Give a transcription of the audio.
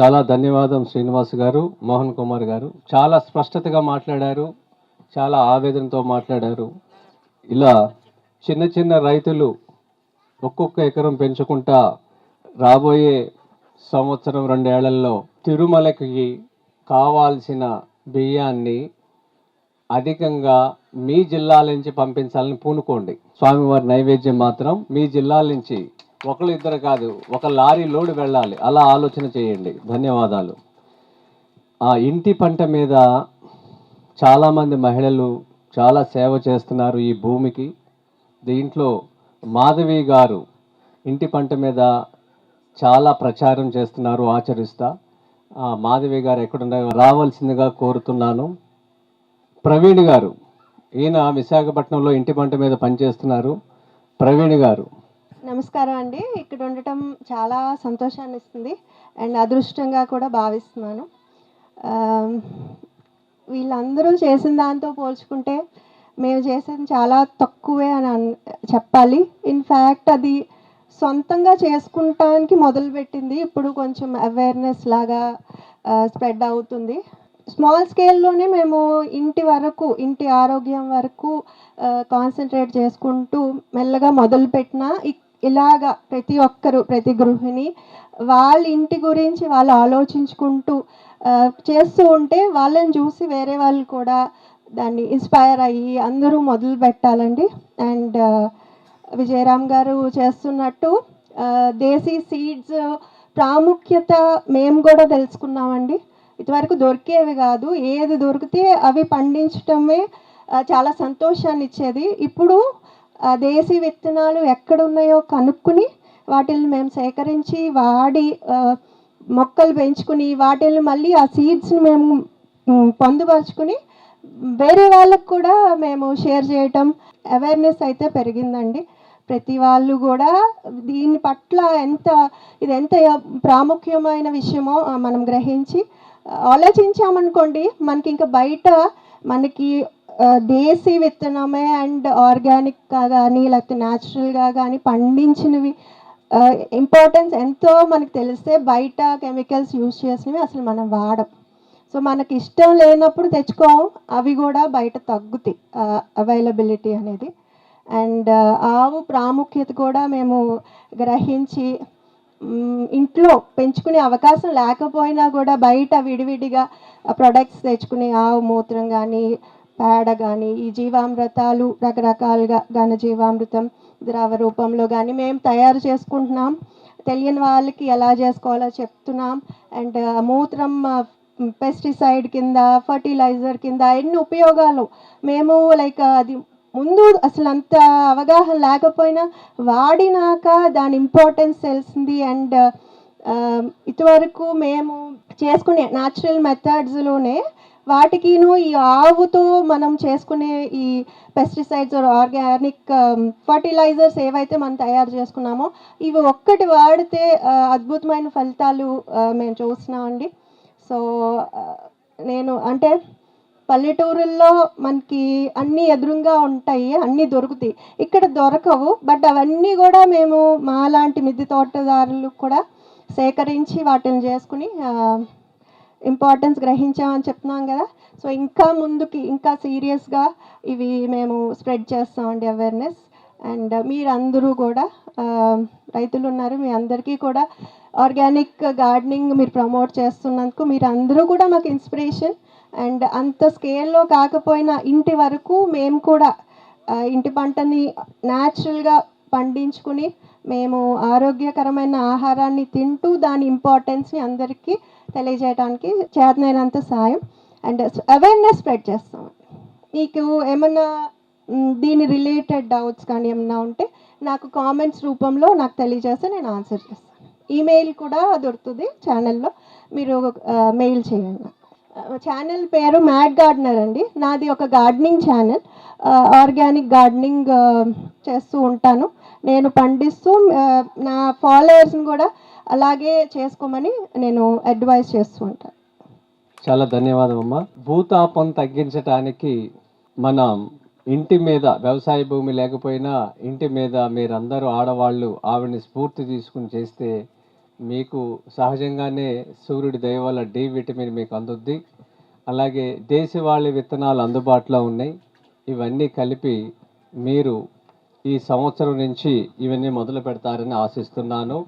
చాలా ధన్యవాదం శ్రీనివాస్ గారు మోహన్ కుమార్ గారు. చాలా స్పష్టతగా మాట్లాడారు చాలా ఆవేదనతో మాట్లాడారు. ఇలా చిన్న చిన్న రైతులు ఒక్కొక్క ఎకరం పెంచుకుంటా రాబోయే సంవత్సరం రెండేళ్ళలో తిరుమలకి కావాల్సిన బియ్యాన్ని అధికంగా మీ జిల్లాల నుంచి పంపించాలని పూనుకోండి. స్వామివారి నైవేద్యం మాత్రం మీ జిల్లాల నుంచి ఒకళ్ళు ఇద్దరు కాదు ఒక లారీ లోడ్ వెళ్ళాలి. అలా ఆలోచన చేయండి. ధన్యవాదాలు. ఆ ఇంటి పంట మీద చాలామంది మహిళలు చాలా సేవ చేస్తున్నారు ఈ భూమికి. దీంట్లో మాధవి గారు ఇంటి పంట మీద చాలా ప్రచారం చేస్తున్నారు ఆచరిస్తా. ఆ, మాధవి గారు ఎక్కడున్నారు రావాల్సిందిగా కోరుతున్నాను. ప్రవీణ్ గారు ఈయన విశాఖపట్నంలో ఇంటి పంట మీద పనిచేస్తున్నారు. ప్రవీణ్ గారు నమస్కారం అండి. ఇక్కడ ఉండటం చాలా సంతోషాన్ని ఇస్తుంది అండ్ అదృష్టంగా కూడా భావిస్తున్నాను. వీళ్ళందరూ చేసిన దాంతో పోల్చుకుంటే మేము చేసేది చాలా తక్కువే అని చెప్పాలి. ఇన్ఫ్యాక్ట్ అది సొంతంగా చేసుకుంటానికి మొదలుపెట్టింది. ఇప్పుడు కొంచెం అవేర్నెస్ లాగా స్ప్రెడ్ అవుతుంది. స్మాల్ స్కేల్లోనే మేము ఇంటి వరకు ఇంటి ఆరోగ్యం వరకు కాన్సన్ట్రేట్ చేసుకుంటూ మెల్లగా మొదలుపెట్టిన ఇలాగా ప్రతి ఒక్కరు ప్రతి గృహిణి వాళ్ళ ఇంటి గురించి వాళ్ళు ఆలోచించుకుంటూ చేస్తూ ఉంటే వాళ్ళని చూసి వేరే వాళ్ళు కూడా దాన్ని ఇన్స్పైర్ అయ్యి అందరూ మొదలు పెట్టాలండి. అండ్ విజయరామ్ గారు చేస్తున్నట్టు దేశీ సీడ్స్ ప్రాముఖ్యత మేము కూడా తెలుసుకున్నామండి. ఇదివరకు దొరికేవి కాదు ఏది దొరికితే అవి పండించడమే చాలా సంతోషాన్ని ఇచ్చేది ఇప్పుడు దేశీ విత్తనాలు ఎక్కడ ఉన్నాయో కనుక్కుని వాటిని మేము సేకరించి వాడి మొక్కలు పెంచుకుని వాటిని మళ్ళీ ఆ సీడ్స్ని మేము పొందుపరుచుకుని వేరే వాళ్ళకు కూడా మేము షేర్ చేయటం అవేర్నెస్ అయితే పెరిగిందండి. ప్రతి వాళ్ళు కూడా దీని పట్ల ఎంత ఇది ఎంత ప్రాముఖ్యమైన విషయమో మనం గ్రహించి ఆలోచించామనుకోండి మనకి ఇంకా బయట మనకి దేశీ విత్తనమే అండ్ ఆర్గానిక్గా కానీ లేకపోతే న్యాచురల్గా కానీ పండించినవి. ఇంపార్టెన్స్ ఎంతో మనకు తెలిస్తే బయట కెమికల్స్ యూజ్ చేసినవి అసలు మనం వాడం. సో మనకి ఇష్టం లేనప్పుడు తెచ్చుకోం అవి కూడా బయట తగ్గుతాయి అవైలబిలిటీ అనేది. అండ్ ఆవు ప్రాముఖ్యత కూడా మేము గ్రహించి ఇంట్లో పెంచుకునే అవకాశం లేకపోయినా కూడా బయట విడివిడిగా ప్రొడక్ట్స్ తెచ్చుకునే ఆవు మూత్రం కానీ పేడ కానీ ఈ జీవామృతాలు రకరకాలుగా ఘన జీవామృతం ద్రవ రూపంలో కానీ మేము తయారు చేసుకుంటున్నాం. తెలియని వాళ్ళకి ఎలా చేసుకోవాలో చెప్తున్నాం. అండ్ మూత్రం పెస్టిసైడ్ కింద ఫర్టిలైజర్ కింద ఎన్ని ఉపయోగాలు. మేము లైక్ అది ముందు అసలు అంత అవగాహన లేకపోయినా వాడినాక దాని ఇంపార్టెన్స్ తెలిసింది. అండ్ ఇటువరకు మేము చేసుకునే న్యాచురల్ మెథడ్స్లోనే వాటికిను ఈ ఆవుతో మనం చేసుకునే ఈ పెస్టిసైడ్స్ ఆర్గానిక్ ఫర్టిలైజర్స్ ఏవైతే మనం తయారు చేసుకున్నామో ఇవి ఒక్కటి వాడితే అద్భుతమైన ఫలితాలు మేము చూస్తున్నామండి సో నేను అంటే పల్లెటూరుల్లో మనకి అన్నీ ఎదురుగా ఉంటాయి అన్నీ దొరుకుతాయి. ఇక్కడ దొరకవు బట్ అవన్నీ కూడా మేము మాలాంటి మిద్దె తోటదారులు కూడా సేకరించి వాటిని చేసుకుని ఇంపార్టెన్స్ గ్రహించామని చెప్తున్నాం కదా. సో ఇంకా ముందుకి ఇంకా సీరియస్గా ఇవి మేము స్ప్రెడ్ చేస్తామండి అవేర్నెస్. అండ్ మీరందరూ కూడా రైతులు ఉన్నారు మీ అందరికీ కూడా ఆర్గానిక్ గార్డెనింగ్ మీరు ప్రమోట్ చేస్తున్నందుకు మీరందరూ కూడా మాకు ఇన్స్పిరేషన్. అండ్ అంత స్కేల్లో కాకపోయినా ఇంటి వరకు మేము కూడా ఇంటి పంటని న్యాచురల్గా పండించుకుని మేము ఆరోగ్యకరమైన ఆహారాన్ని తింటూ దాని ఇంపార్టెన్స్ని అందరికీ తెలియజేయడానికి చేతనైనంత సాయం. అండ్ అవేర్నెస్ స్ప్రెడ్ చేస్తాం. మీకు ఏమన్నా దీని రిలేటెడ్ డౌట్స్ కానీ ఏమన్నా ఉంటే నాకు కామెంట్స్ రూపంలో నాకు తెలియజేస్తే నేను ఆన్సర్ చేస్తాను. ఈమెయిల్ కూడా దొరుకుతుంది ఛానల్లో మీరు మెయిల్ చేయండి. ఛానల్ పేరు మ్యాడ్ గార్డెనర్ అండి. నాది ఒక గార్డెనింగ్ ఛానల్ ఆర్గానిక్ గార్డెనింగ్ చేస్తూ ఉంటాను. నేను పండిస్తూ నా ఫాలోవర్స్ని కూడా అలాగే చేసుకోమని నేను అడ్వైస్ చేస్తూ ఉంటాను. చాలా ధన్యవాదం అమ్మా. భూతాపం తగ్గించటానికి మనం ఇంటి మీద వ్యవసాయ భూమి లేకపోయినా ఇంటి మీద మీరందరూ ఆడవాళ్ళు ఆవిడని స్ఫూర్తి తీసుకుని చేస్తే మీకు సహజంగానే సూర్యుడి దయ వల్ల డి విటమిన్ మీకు అందుద్ది. అలాగే దేశవాళీ విత్తనాలు అందుబాటులో ఉన్నాయి. ఇవన్నీ కలిపి మీరు ఈ సంవత్సరం నుంచి ఇవన్నీ మొదలు పెడతారని ఆశిస్తున్నాను.